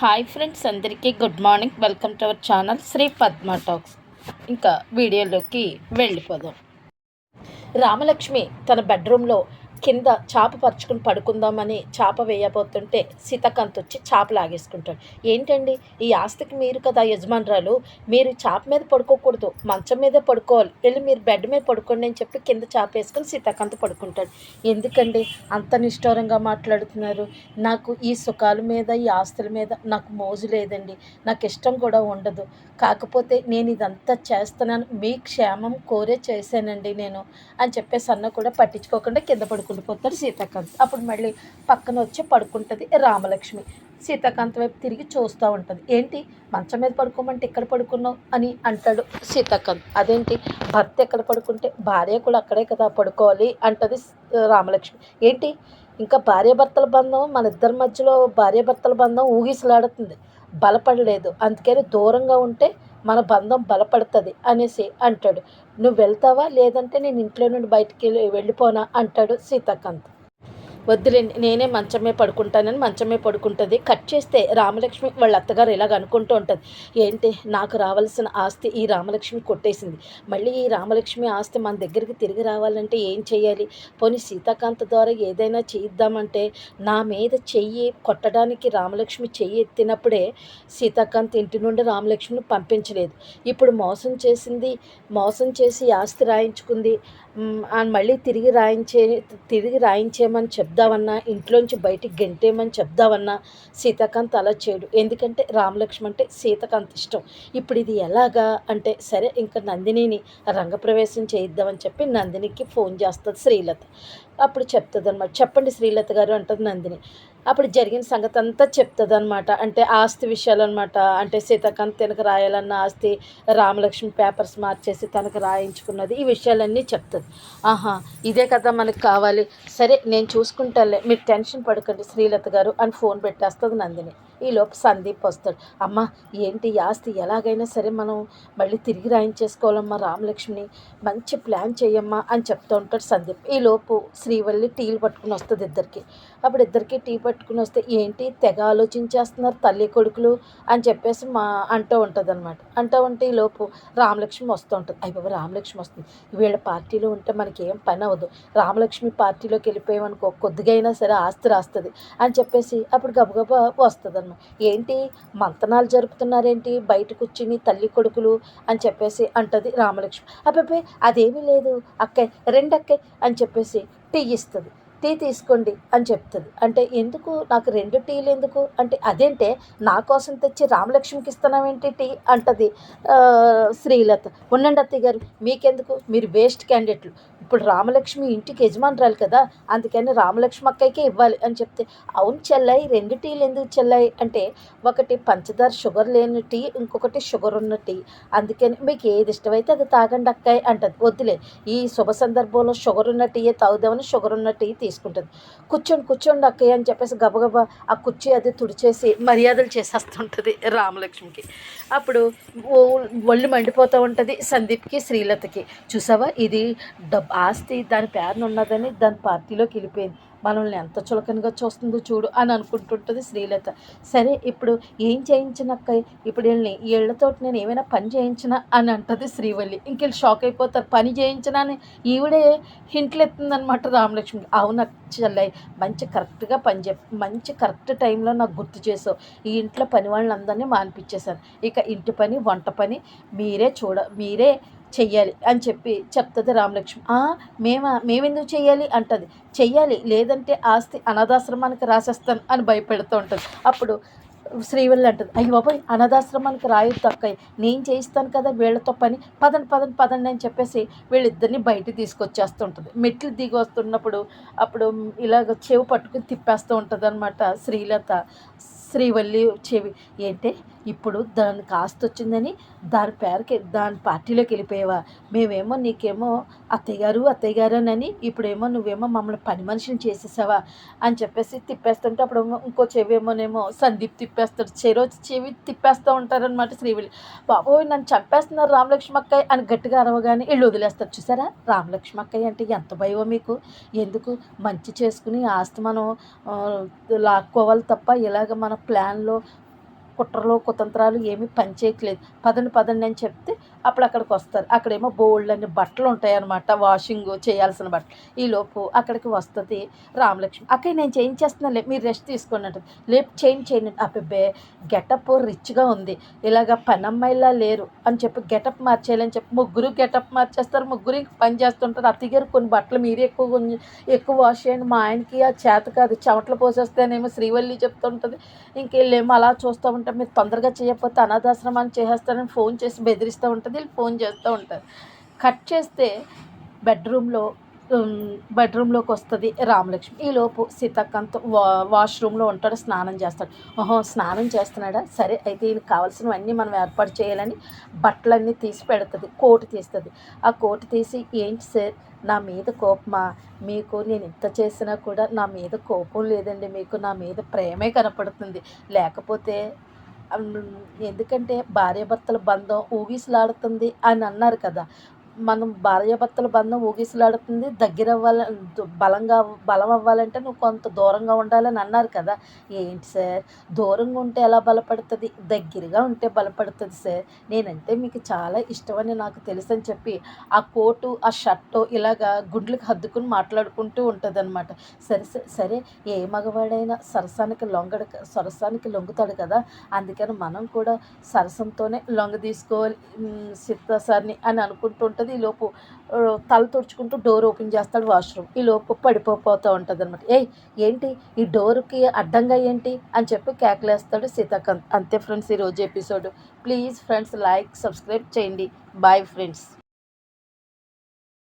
Hi friends అందరికీ good morning welcome to our channel Shri Padma talks ఇంకా వీడియోలోకి వెళ్ళిపోదాం. రామలక్ష్మి తన బెడ్రూమ్లో కింద చాప పరుచుకుని పడుకుందామని చాప వేయబోతుంటే సీతాకాంత్ వచ్చి చాప లాగేసుకుంటాడు. ఏంటండి? ఈ ఆస్తికి మీరు కదా యజమానురాలు. మీరు చాప మీద పడుకోకూడదు. మంచం మీద పడుకోవాలి. వెళ్ళి మీరు బెడ్ మీద పడుకోండి అని చెప్పి కింద చాప వేసుకుని సీతాకాంత్ పడుకుంటాడు. ఎందుకండి? అంత నిష్ఠూరంగా మాట్లాడుతున్నారు. నాకు ఈ సుఖాల మీద ఈ ఆస్తుల మీద నాకు మోజు లేదండి. నాకు ఇష్టం కూడా ఉండదు. కాకపోతే నేను ఇదంతా చేస్తున్నాను. మీ క్షేమం కోరే చేశానండి నేను అని చెప్పేసి అన్న కూడా పట్టించుకోకుండా కింద పడుకుండిపోతాడు సీతాకాంత్. అప్పుడు మళ్ళీ పక్కన వచ్చి పడుకుంటుంది రామలక్ష్మి. సీతాకాంత్ వైపు తిరిగి చూస్తూ ఉంటుంది. ఏంటి? మంచం మీద పడుకోమంటే ఇక్కడ పడుకున్నావు? అని అంటాడు సీతాకాంత్. అదేంటి? భర్త ఎక్కడ పడుకుంటే భార్య కూడా అక్కడే కదా పడుకోవాలి అంటది రామలక్ష్మి. ఏంటి? ఇంకా భార్యాభర్తల బంధం మన ఇద్దరి మధ్యలో భార్యాభర్తల బంధం ఊగిసలాడుతుంది. బలపడలేదు. అందుకని దూరంగా ఉంటే మన బంధం బలపడుతుంది అనేసి అంటాడు. నువ్వు వెళ్తావా? లేదంటే నేను ఇంట్లో నుండి బయటికి వెళ్ళి వెళ్ళిపోనా? అంటాడు సీతాకాంత్. వద్దులేండి నేనే మంచమే పడుకుంటానని మంచమే పడుకుంటుంది. కట్ చేస్తే రామలక్ష్మి వాళ్ళ అత్తగారు ఇలాగ అనుకుంటూ ఉంటుంది. ఏంటి నాకు రావాల్సిన ఆస్తి ఈ రామలక్ష్మి కొట్టేసింది. మళ్ళీ ఈ రామలక్ష్మి ఆస్తి మన దగ్గరికి తిరిగి రావాలంటే ఏం చేయాలి? పోనీ సీతాకాంత్ ద్వారా ఏదైనా చేయిద్దామంటే నా మీద చెయ్యి కొట్టడానికి రామలక్ష్మి చెయ్యి ఎత్తినప్పుడే సీతాకాంత్ ఇంటి నుండి రామలక్ష్మిని పంపించలేదు. ఇప్పుడు మోసం చేసింది మోసం చేసి ఆస్తి రాయించుకుంది. మళ్ళీ తిరిగి రాయించే తిరిగి రాయించేయమని చెప్దామన్నా ఇంట్లోంచి బయటికి గెంటేయమని చెప్దామన్నా సీతాకాంత్ అలా చేయడు. ఎందుకంటే రామలక్ష్మి అంటే సీతాకాంత్ ఇష్టం. ఇప్పుడు ఇది ఎలాగా అంటే సరే ఇంకా నందినిని రంగప్రవేశం చేయిద్దామని చెప్పి నందినికి ఫోన్ చేస్తుంది శ్రీలత. అప్పుడు చెప్తుంది అనమాట చెప్పండి శ్రీలత గారు అంటుంది నందిని. అప్పుడు జరిగిన సంగతి అంతా చెప్తుంది అనమాట అంటే ఆస్తి విషయాలు అనమాట అంటే సీతాకాంత్ తనకు రాయాలన్న ఆస్తి రామలక్ష్మి పేపర్స్ మార్చేసి తనకు రాయించుకున్నది ఈ విషయాలన్నీ చెప్తుంది. ఆహా ఇదే కదా మనకు కావాలి. సరే నేను చూసుకుంటాలే మీరు టెన్షన్ పడకండి శ్రీలత గారు అని ఫోన్ పెట్టేస్తుంది నందిని. ఈలోపు సందీప్ వస్తాడు. అమ్మ ఏంటి ఆస్తి ఎలాగైనా సరే మనం మళ్ళీ తిరిగి రాయించేసుకోవాలమ్మా రామలక్ష్మిని. మంచి ప్లాన్ చేయమ్మా అని చెప్తూ ఉంటాడు సందీప్. ఈలోపు శ్రీవల్లి టీలు పట్టుకుని వస్తుంది ఇద్దరికి. అప్పుడు ఇద్దరికి టీ పట్టుకుని వస్తే ఏంటి తెగ ఆలోచించేస్తున్నారు తల్లి కొడుకులు అని చెప్పేసి మా అంటూ ఉంటుంది అనమాట అంటూ ఉంటే ఈలోపు రామలక్ష్మి వస్తూ ఉంటుంది. అయ్యి రామలక్ష్మి వస్తుంది. వీళ్ళ పార్టీలో ఉంటే మనకి ఏం పని అవ్వదు. రామలక్ష్మి పార్టీలోకి వెళ్ళిపోయామనుకో కొద్దిగా అయినా సరే ఆస్తి రాస్తుంది అని చెప్పేసి అప్పుడు గబగబా వస్తుంది అనమాట ఏంటి? మంతనాలు జరుపుతున్నారేంటి? బయట కూర్చుని తల్లి కొడుకులు అని చెప్పేసి అంటది రామలక్ష్మి. అబ్బాయి అదేమీ లేదు. అక్కయ్య రెండక్కయ్య అని చెప్పేసి టీ ఇస్తుంది. టీ తీసుకోండి అని చెప్తుంది. అంటే ఎందుకు? నాకు రెండు టీలు ఎందుకు? అంటే అదేంటే నా కోసం తెచ్చి రామలక్ష్మికి ఇస్తున్నామేంటి టీ? అంటది శ్రీలత. ఉండండి అత్తయ్య గారు మీకెందుకు? మీరు వేస్ట్ క్యాండిడేట్లు. ఇప్పుడు రామలక్ష్మి ఇంటికి యజమానురాలు కదా అందుకని రామలక్ష్మి అక్కయ్యకే ఇవ్వాలి అని చెప్తే అవును చెల్లాయి రెండు టీలు ఎందుకు చెల్లాయి? అంటే ఒకటి పంచదార షుగర్ లేని టీ ఇంకొకటి షుగర్ ఉన్న టీ. అందుకని మీకు ఏది ఇష్టమైతే అది తాగండి అక్కయ్య అంటది. వద్దులే ఈ శుభ సందర్భంలో షుగర్ ఉన్న టీయే తాగుదామని షుగర్ ఉన్న టీ తీసుకుంటుంది. కూర్చోండి కూర్చోండి అక్కయ్య అని చెప్పేసి గబగబా ఆ కుర్చీ అది తుడిచేసి మర్యాదలు చేసేస్తుంటుంది రామలక్ష్మికి. అప్పుడు ఒళ్ళు మండిపోతూ ఉంటుంది సందీప్కి శ్రీలతకి. చూసావా? ఇది డబ్బు ఆస్తి దాని పేరున ఉన్నదని దాని పార్టీలోకి వెళ్ళిపోయింది. మనల్ని ఎంత చులకనగా చూస్తుందో చూడు అని అనుకుంటుంటుంది శ్రీలత. సరే ఇప్పుడు ఏం చేయించినక్క ఇప్పుడు వీళ్ళని వీళ్ళతో నేను ఏమైనా పని చేయించినా అని అంటది శ్రీవల్లి. ఇంకెళ్ళి షాక్ అయిపోతారు. పని చేయించినా అని ఈవిడే హింట్లు ఎత్తుందనమాట రామలక్ష్మి. అవును చెల్లయ్య మంచి కరెక్ట్గా పని చెప్ మంచి కరెక్ట్ టైంలో నాకు గుర్తు చేసావు. ఈ ఇంట్లో పని వాళ్ళందరినీ మానిపించేశాను. ఇక ఇంటి పని వంట పని మీరే చూడ మీరే చెయ్యాలి అని చెప్పి చెప్తుంది రామలక్ష్మి. మేమా మేమెందుకు చెయ్యాలి? అంటది. చెయ్యాలి లేదంటే ఆస్తి అనాథాశ్రమానికి రాసేస్తాను అని భయపెడుతూ ఉంటుంది. అప్పుడు శ్రీవల్లి అంటుంది. అయ్యి బాబాయ్ అనాథాశ్రమానికి రాయొద్దు అక్కయ్య. నేను చేయిస్తాను కదా వీళ్ళతో పని. పదండి పదండి పదండి అని చెప్పేసి వీళ్ళిద్దరిని బయట తీసుకొచ్చేస్తుంటుంది. మెట్లు దిగి వస్తున్నప్పుడు అప్పుడు ఇలాగ చెవి పట్టుకుని తిప్పేస్తూ ఉంటుంది అనమాట శ్రీలత. శ్రీవల్లి చెవి. ఏంటే ఇప్పుడు దాని కాస్త వచ్చిందని దాని పేరుకి దాని పార్టీలోకి వెళ్ళిపోయావా? మేమేమో నీకేమో అత్తయ్య గారు అత్తయ్య గారు అని ఇప్పుడేమో నువ్వేమో మమ్మల్ని పని మనిషిని చేసేసావా? అని చెప్పేసి తిప్పేస్తుంటే అప్పుడు ఇంకో చెవి ఏమోనేమో సందీప్ తిప్పేస్తాడు. చెరో చెవి తిప్పేస్తూ ఉంటారనమాట శ్రీవల్లి. బాబోయ్ నన్ను చంపేస్తున్నారు రామలక్ష్మక్కయ్య అని గట్టిగా అరవగానే వీళ్ళు వదిలేస్తారు. చూసారా? రామలక్ష్మక్కయ్య అంటే ఎంత భయమో మీకు? ఎందుకు? మంచి చేసుకుని ఆస్తి మనం లాక్కోవాలి తప్ప ఇలాగ మనం ప్లాన్లో కుట్రలు కుతంత్రాలు ఏమీ పనిచేయట్లేదు. పదండి పదండి అని చెప్తే అప్పుడు అక్కడికి వస్తారు. అక్కడేమో బోల్డ్ అన్ని బట్టలు ఉంటాయన్నమాట వాషింగ్ చేయాల్సిన బట్టలు. ఈలోపు అక్కడికి వస్తుంది రామలక్ష్మి. అక్కడ నేను చేయించేస్తున్నాలే మీరు రెస్ట్ తీసుకోండి అంటే లేపు చేంజ్ చేయండి అబ్బే గెటప్ రిచ్గా ఉంది. ఇలాగ పనమ్మాయిలా లేరు అని చెప్పి గెటప్ మార్చేయాలని చెప్పి ముగ్గురు గెటప్ మార్చేస్తారు. ముగ్గురు పని చేస్తుంటారు. అత్తగారు కొన్ని బట్టలు మీరే ఎక్కువ ఎక్కువ వాష్ చేయండి. మా ఆయనకి ఆ చేత కాదు. చెమటలు పోసేస్తేనేమో శ్రీవల్లి చెప్తుంటుంది. ఇంకెళ్ళేమో అలా చూస్తూ ఉంటాం మీరు తొందరగా చేయకపోతే అనాథాశ్రమాన్ని చేసేస్తానని ఫోన్ చేసి బెదిరిస్తూ ఉంటుంది. వదిలి ఫోన్ చేస్తూ ఉంటారు. కట్ చేస్తే బెడ్రూమ్లో బెడ్రూమ్లోకి వస్తుంది రామలక్ష్మి. ఈలోపు సీతాకాంత్ వా వాష్రూమ్లో ఉంటాడు స్నానం చేస్తాడు. ఓహో స్నానం చేస్తున్నాడా? సరే అయితే ఈయనకి కావాల్సినవన్నీ మనం ఏర్పాటు చేయాలని బట్టలన్నీ తీసి పెడుతుంది కోటు తీస్తుంది. ఆ కోటు తీసి ఏంటి సార్ నా మీద కోపమా? మీకు నేను ఇంత చేసినా కూడా నా మీద కోపం లేదండి మీకు నా మీద ప్రేమే కనపడుతుంది. లేకపోతే ఎందుకంటే భార్యాభర్తల బంధం ఊగిసలాడుతుంది అని అన్నారు కదా. మనం భార్యాభర్తల బంధం ఊగిసలాడుతుంది. దగ్గర అవ్వాలి బలంగా బలం అవ్వాలంటే నువ్వు కొంత దూరంగా ఉండాలని అన్నారు కదా. ఏంటి సార్? దూరంగా ఉంటే ఎలా బలపడుతుంది? దగ్గరగా ఉంటే బలపడుతుంది సార్. నేనంటే మీకు చాలా ఇష్టమని నాకు తెలుసు అని చెప్పి ఆ కోటు ఆ షర్టు ఇలాగా గుండ్లకు హద్దుకుని మాట్లాడుకుంటూ ఉంటుంది అనమాట సరే సరే సరే ఏ మగవాడైనా సరసానికి లొంగడు సరసానికి లొంగుతాడు కదా. అందుకని మనం కూడా సరసంతోనే లొంగ తీసుకోవాలి ఉమ్, సార్ని అని అనుకుంటుంటుంది ఈ లోపు తల తుడుచుకుంటూ డోర్ ఓపెన్ చేస్తాడు వాష్రూమ్ ఈ లోపు పడిపోతూ ఉంటుంది అనమాట ఏయ్ ఏంటి? ఈ డోర్కి అడ్డంగా ఏంటి? అని చెప్పి కేకలేస్తాడు సీతాకాంత్. అంతే ఫ్రెండ్స్ ఈరోజు episode please friends like subscribe చేయండి. Bye friends